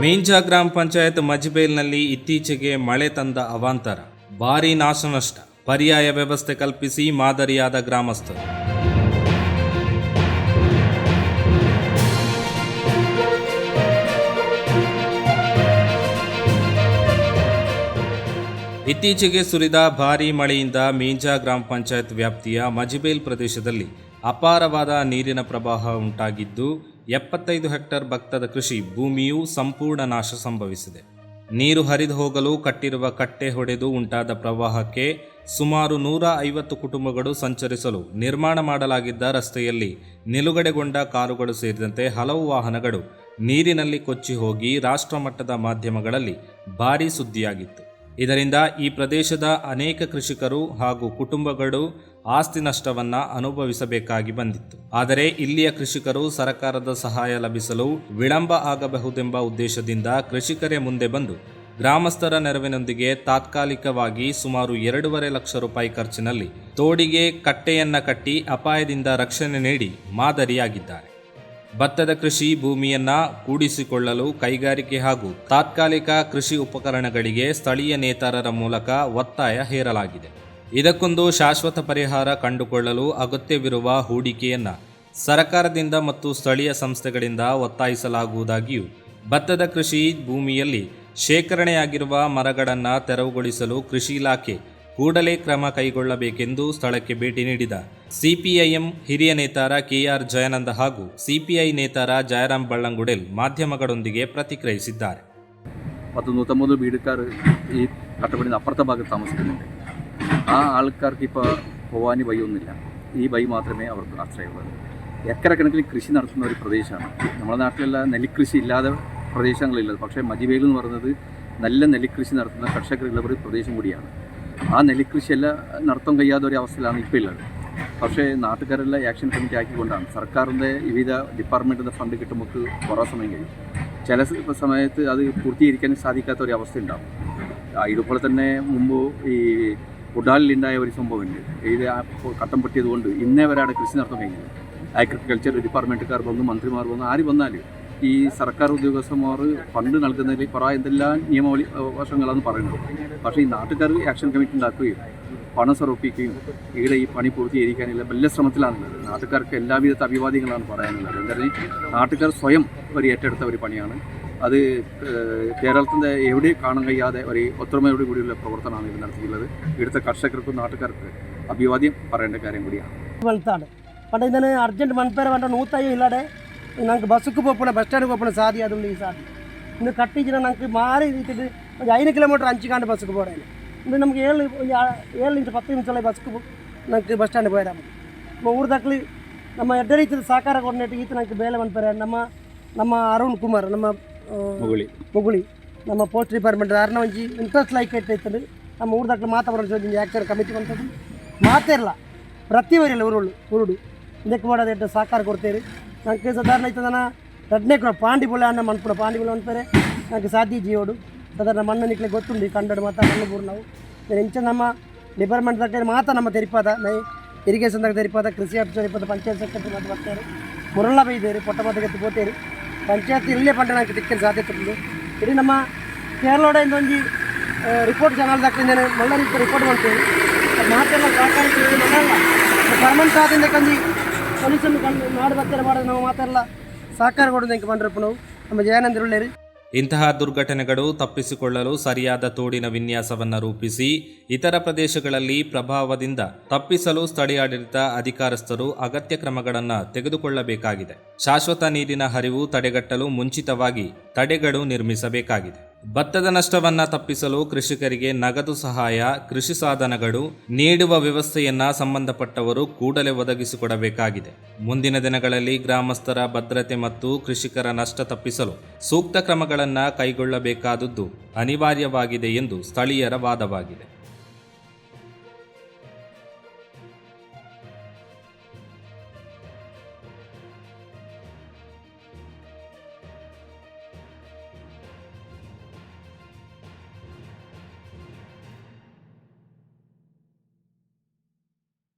ಮೇಂಜಾ ಗ್ರಾಮ ಪಂಚಾಯತ್ ಮಜ್ಬೇಲ್ನಲ್ಲಿ ಇತ್ತೀಚೆಗೆ ಮಳೆ ತಂದ ಅವಾಂತರ. ಭಾರೀ ನಾಶನಷ್ಟ. ಪರ್ಯಾಯ ವ್ಯವಸ್ಥೆ ಕಲ್ಪಿಸಿ ಮಾದರಿಯಾದ ಗ್ರಾಮಸ್ಥರು. ಇತ್ತೀಚೆಗೆ ಸುರಿದ ಭಾರೀ ಮಳೆಯಿಂದ ಮೇಂಜಾ ಗ್ರಾಮ ಪಂಚಾಯತ್ ವ್ಯಾಪ್ತಿಯ ಮಜಿಬೇಲ್ ಪ್ರದೇಶದಲ್ಲಿ ಅಪಾರವಾದ ನೀರಿನ ಪ್ರವಾಹ ಉಂಟಾಗಿದ್ದು ಎಪ್ಪತ್ತೈದು ಹೆಕ್ಟರ್ ಭತ್ತದ ಕೃಷಿ ಭೂಮಿಯು ಸಂಪೂರ್ಣ ನಾಶ ಸಂಭವಿಸಿದೆ. ನೀರು ಹರಿದು ಹೋಗಲು ಕಟ್ಟಿರುವ ಕಟ್ಟೆ ಹೊಡೆದು ಉಂಟಾದ ಪ್ರವಾಹಕ್ಕೆ ಸುಮಾರು ನೂರ ಐವತ್ತು ಕುಟುಂಬಗಳು ಸಂಚರಿಸಲು ನಿರ್ಮಾಣ ಮಾಡಲಾಗಿದ್ದ ರಸ್ತೆಯಲ್ಲಿ ನಿಲುಗಡೆಗೊಂಡ ಕಾರುಗಳು ಸೇರಿದಂತೆ ಹಲವು ವಾಹನಗಳು ನೀರಿನಲ್ಲಿ ಕೊಚ್ಚಿ ಹೋಗಿ ರಾಷ್ಟ್ರಮಟ್ಟದ ಮಾಧ್ಯಮಗಳಲ್ಲಿ ಭಾರೀ ಸುದ್ದಿಯಾಗಿತ್ತು. ಇದರಿಂದ ಈ ಪ್ರದೇಶದ ಅನೇಕ ಕೃಷಿಕರು ಹಾಗೂ ಕುಟುಂಬಗಳು ಆಸ್ತಿ ನಷ್ಟವನ್ನು ಅನುಭವಿಸಬೇಕಾಗಿ ಬಂದಿತ್ತು. ಆದರೆ ಇಲ್ಲಿಯ ಕೃಷಿಕರು ಸರ್ಕಾರದ ಸಹಾಯ ಲಭಿಸಲು ವಿಳಂಬ ಆಗಬಹುದೆಂಬ ಉದ್ದೇಶದಿಂದ ಕೃಷಿಕರೇ ಮುಂದೆ ಬಂದು ಗ್ರಾಮಸ್ಥರ ನೆರವಿನೊಂದಿಗೆ ತಾತ್ಕಾಲಿಕವಾಗಿ ಸುಮಾರು ಎರಡೂವರೆ ಲಕ್ಷ ರೂಪಾಯಿ ಖರ್ಚಿನಲ್ಲಿ ತೋಡಿಗೆ, ಕಟ್ಟೆಯನ್ನ ಕಟ್ಟಿ ಅಪಾಯದಿಂದ ರಕ್ಷಣೆ ನೀಡಿ ಮಾದರಿಯಾಗಿದ್ದಾರೆ. ಭತ್ತದ ಕೃಷಿ ಭೂಮಿಯನ್ನ ಕೂಡಿಸಿಕೊಳ್ಳಲು ಕೈಗಾರಿಕೆ ಹಾಗೂ ತಾತ್ಕಾಲಿಕ ಕೃಷಿ ಉಪಕರಣಗಳಿಗೆ ಸ್ಥಳೀಯ ನೇತಾರರ ಮೂಲಕ ಒತ್ತಾಯ ಹೇರಲಾಗಿದೆ. ಇದಕ್ಕೊಂದು ಶಾಶ್ವತ ಪರಿಹಾರ ಕಂಡುಕೊಳ್ಳಲು ಅಗತ್ಯವಿರುವ ಹೂಡಿಕೆಯನ್ನ ಸರ್ಕಾರದಿಂದ ಮತ್ತು ಸ್ಥಳೀಯ ಸಂಸ್ಥೆಗಳಿಂದ ಒತ್ತಾಯಿಸಲಾಗುವುದಾಗಿಯೂ, ಭತ್ತದ ಕೃಷಿ ಭೂಮಿಯಲ್ಲಿ ಶೇಖರಣೆಯಾಗಿರುವ ಮರಗಳನ್ನು ತೆರವುಗೊಳಿಸಲು ಕೃಷಿ ಇಲಾಖೆ ಕೂಡಲೇ ಕ್ರಮ ಕೈಗೊಳ್ಳಬೇಕೆಂದು ಸ್ಥಳಕ್ಕೆ ಭೇಟಿ ನೀಡಿದ ಸಿಪಿಐಎಂ ಹಿರಿಯ ನೇತಾರ ಕೆಆರ್ ಜಯನಂದ ಹಾಗೂ ಸಿಪಿಐ ನೇತಾರ ಜಯರಾಮ್ ಬಳ್ಳಂಗುಡೆಲ್ ಮಾಧ್ಯಮಗಳೊಂದಿಗೆ ಪ್ರತಿಕ್ರಿಯಿಸಿದ್ದಾರೆ. ಮತ್ತು നൂറ്റമ്പത് വീടുകാർ ഈ കട്ടപ്പടിന് അപ്പുറത്തെ ഭാഗത്ത് താമസിക്കുന്നുണ്ട് ആ ആൾക്കാർക്ക് ഇപ്പോൾ പോകാൻ വഴിയൊന്നുമില്ല ഈ വഴി മാത്രമേ അവർക്ക് ആശ്രയമുള്ളൂ എക്കരക്കണക്കിന് കൃഷി നടത്തുന്ന ഒരു പ്രദേശമാണ് നമ്മുടെ നാട്ടിലുള്ള നെല്ലിക്കൃഷി ഇല്ലാതെ പ്രദേശങ്ങളില്ലത് പക്ഷേ മജിവേൽ എന്ന് പറയുന്നത് നല്ല നെല്ലിക്കൃഷി നടത്തുന്ന കർഷകരുള്ള ഒരു പ്രദേശം കൂടിയാണ്. ആ നെല്ലിക്കൃഷിയെല്ലാം നടത്താൻ കഴിയാത്ത ഒരു അവസ്ഥയിലാണ് ഇപ്പോൾ ഉള്ളത്. പക്ഷേ നാട്ടുകാരെല്ലാം ആക്ഷൻ കമ്മിറ്റി ആക്കിക്കൊണ്ടാണ്. സർക്കാരിന്റെ വിവിധ ഡിപ്പാർട്ട്മെന്റിന്റെ ഫണ്ട് കിട്ടുമ്പോൾ കുറേ സമയം കഴിയും. ചില സമയത്ത് അത് പൂർത്തീകരിക്കാൻ സാധിക്കാത്ത ഒരു അവസ്ഥ ഉണ്ടാവും ഇതുപോലെ തന്നെ മുമ്പ് ഈ ഉഡാലിലുണ്ടായ ഒരു സംഭവമുണ്ട്. ഇത് കട്ടം പൊട്ടിയതുകൊണ്ട് ഇന്നേ വരെ അവിടെ കൃഷി കഴിഞ്ഞില്ല. അഗ്രികൾച്ചർ ഡിപ്പാർട്ട്മെന്റുകാർ വന്നു മന്ത്രിമാർ വന്നു ആര് വന്നാലും ഈ സർക്കാർ ഉദ്യോഗസ്ഥന്മാർ ഫണ്ട് നൽകുന്നതിൽ കുറേ എന്തെല്ലാം നിയമവലി വശങ്ങളാണെന്ന് പറയുന്നത്. പക്ഷേ ഈ നാട്ടുകാർ ആക്ഷൻ കമ്മിറ്റി ഉണ്ടാക്കുകയും പണം സമർപ്പിക്കുകയും ഇവിടെ ഈ പണി പൂർത്തീകരിക്കാനുള്ള വലിയ ശ്രമത്തിലാണുള്ളത് നാട്ടുകാർക്ക് എല്ലാവിധത്തെ അഭിവാദ്യങ്ങളാണ് പറയാനുള്ളത്. എന്തായാലും നാട്ടുകാർ സ്വയം ഒരു ഏറ്റെടുത്ത ഒരു പണിയാണ്. അത് കേരളത്തിന്റെ എവിടെയും കാണാൻ കഴിയാതെ ഒരു ഒത്തൊരുമയോട് കൂടിയുള്ള പ്രവർത്തനമാണ് ഇവിടെ നടത്തിയിട്ടുള്ളത്. ഇവിടുത്തെ കർഷകർക്കും നാട്ടുകാർക്ക് അഭിവാദ്യം പറയേണ്ട കാര്യം കൂടിയാണ്. പണ്ട് ഇതിന് അർജന്റ് മൺപേര വേണ്ട നൂത്തായി ഇല്ലാതെ నాకు బస్సుకు పోకుండా బస్ స్టాండ్కి పోకుండా సాది అది ఉంది ఈ సాది ఇందు కట్టించిన నాకు మారి ఇది ఐదు కిలోమీటర్ అంచుకాండ బస్సుకు పోడాను ఇందు నಮಗೆ ఏళ్ళు ఏళ్ళు ఇంచు పత్తు నిమిషాలు బస్సుకు నాకు ಬಸ್ ಸ್ಟ್ಯಾಂಡ್ ಹೋಯ್ರಾಮ ನಮ್ಮ ಊರು ದಾಖಲಿ ನಮ್ಮ ಎಡ್ಡ ರೀತಿಯ ಸಹಕಾರ ಕೊಡ್ನೇಟ್ ಈತ ನಂಗೆ ಬೇಲೆ ಬಂದ್ಪರೆ ನಮ್ಮ ನಮ್ಮ ಅರುಣ್ ಕುಮಾರ್ ನಮ್ಮ ಮುಗುಳಿ ನಮ್ಮ ಪೋಸ್ಟ್ ಡಿಪಾರ್ಟ್ಮೆಂಟ್ ಅರ್ನ ಒಂಜಿ ಇಂಟ್ರೆಸ್ಟ್ ಲೈಕ್ ಐತೈತಂದು ನಮ್ಮ ಊರು ದಾಖಲೆ ಮಾತಾಡೋ ಜೊತೆ ಆ್ಯಕ್ಚರ್ ಕಮಿಟಿ ಬಂತದ್ದು ಮಾತೇ ಇರಲ್ಲ ಪ್ರತಿ ವರಿಯಲ್ಲ ಊರುಳು ಊರುಡು ಇದಕ್ಕೆ ಮಾಡೋದು ಸಹಕಾರ ಕೊಡ್ತೀರಿ ಕೂಡ ಪಾಂಡಿ ಬುಳ ಅನ್ನ ಮನ್ಪುಡ. ಪಾಂಡಿ ಬುಳ ಅಂತಾರೆ ನಂಗೆ ಸಾಧಿ ಜೀವೋಡು ಸಾಧಾರಣ ಮಣ್ಣು ನಿಕ್ಲೆ ಗೊತ್ತುಂಡು ಈ ಕನ್ನಡ ಮಾತಾ ಮಣ್ಣು ಬೂರು ನಾವು ಇಂಚ ನಮ್ಮ ಡಿಪಾರ್ಟ್ಮೆಂಟ್ ಸರ್ಕಾರಿ ಮಾತ್ರ ನಮ್ಮ ತೆರಿಪಾದ, ನೈ ಇರಿಗೇಷನ್ ದಾಗ ತೆರಿಪಾದ, ಕೃಷಿ ಆಫೀಸರ್ ತೆರಿಪಾದ, ಪಂಚಾಯತ್ ಸೆಕ್ರೆಟರಿ ಮಾತು ಬರ್ತಾರೆ. ಮುರಳ ಬೈದೇರಿ ಪೊಟ್ಟ ಮದ್ದಗತ್ತಿ ಪೋತೇರಿ ಪಂಚಾಯತ್ ಇಲ್ಲೇ ಪಂಡ ನಂಗೆ ತಿಕ್ಕಿನ ಸಾಧ್ಯತೆ ಉಂಟು ಇಡೀ ನಮ್ಮ ಕೇರಳದಿಂದ ಇಂದೊಂದು ರಿಪೋರ್ಟ್ ಚಾನಲ್ ದಾಖಲಿಂದ ಮಲ್ಲ ರೀತಿ ರಿಪೋರ್ಟ್ ಮಾಡ್ತೇವೆ ಮಾತೆಲ್ಲ ಮಾಡಲ್ಲ ಪರ್ಮನೆಂಟ್ ಆದಿಂದ ಸೊಲ್ಯೂಷನ್ ಕಂಡು ನಾವು ಸಹಕಾರ ನಾವು. ನಮ್ಮ ಇಂತಹ ದುರ್ಘಟನೆಗಳು ತಪ್ಪಿಸಿಕೊಳ್ಳಲು ಸರಿಯಾದ ತೋಡಿನ ವಿನ್ಯಾಸವನ್ನು ರೂಪಿಸಿ ಇತರ ಪ್ರದೇಶಗಳಲ್ಲಿ ಪ್ರಭಾವದಿಂದ ತಪ್ಪಿಸಲು ಸ್ಥಳೀಯಾಡಳಿತ ಅಧಿಕಾರಸ್ಥರು ಅಗತ್ಯ ಕ್ರಮಗಳನ್ನು ತೆಗೆದುಕೊಳ್ಳಬೇಕಾಗಿದೆ. ಶಾಶ್ವತ ನೀರಿನ ಹರಿವು ತಡೆಗಟ್ಟಲು ಮುಂಚಿತವಾಗಿ ತಡೆಗಳು ನಿರ್ಮಿಸಬೇಕಾಗಿದೆ. ಭತ್ತದ ನಷ್ಟವನ್ನು ತಪ್ಪಿಸಲು ಕೃಷಿಕರಿಗೆ ನಗದು ಸಹಾಯ, ಕೃಷಿ ಸಾಧನಗಳು ನೀಡುವ ವ್ಯವಸ್ಥೆಯನ್ನ ಸಂಬಂಧಪಟ್ಟವರು ಕೂಡಲೇ ಒದಗಿಸಿಕೊಡಬೇಕಾಗಿದೆ. ಮುಂದಿನ ದಿನಗಳಲ್ಲಿ ಗ್ರಾಮಸ್ಥರ ಭದ್ರತೆ ಮತ್ತು ಕೃಷಿಕರ ನಷ್ಟ ತಪ್ಪಿಸಲು ಸೂಕ್ತ ಕ್ರಮಗಳನ್ನು ಕೈಗೊಳ್ಳಬೇಕಾದದ್ದು ಅನಿವಾರ್ಯವಾಗಿದೆ ಎಂದು ಸ್ಥಳೀಯರ ವಾದವಾಗಿದೆ.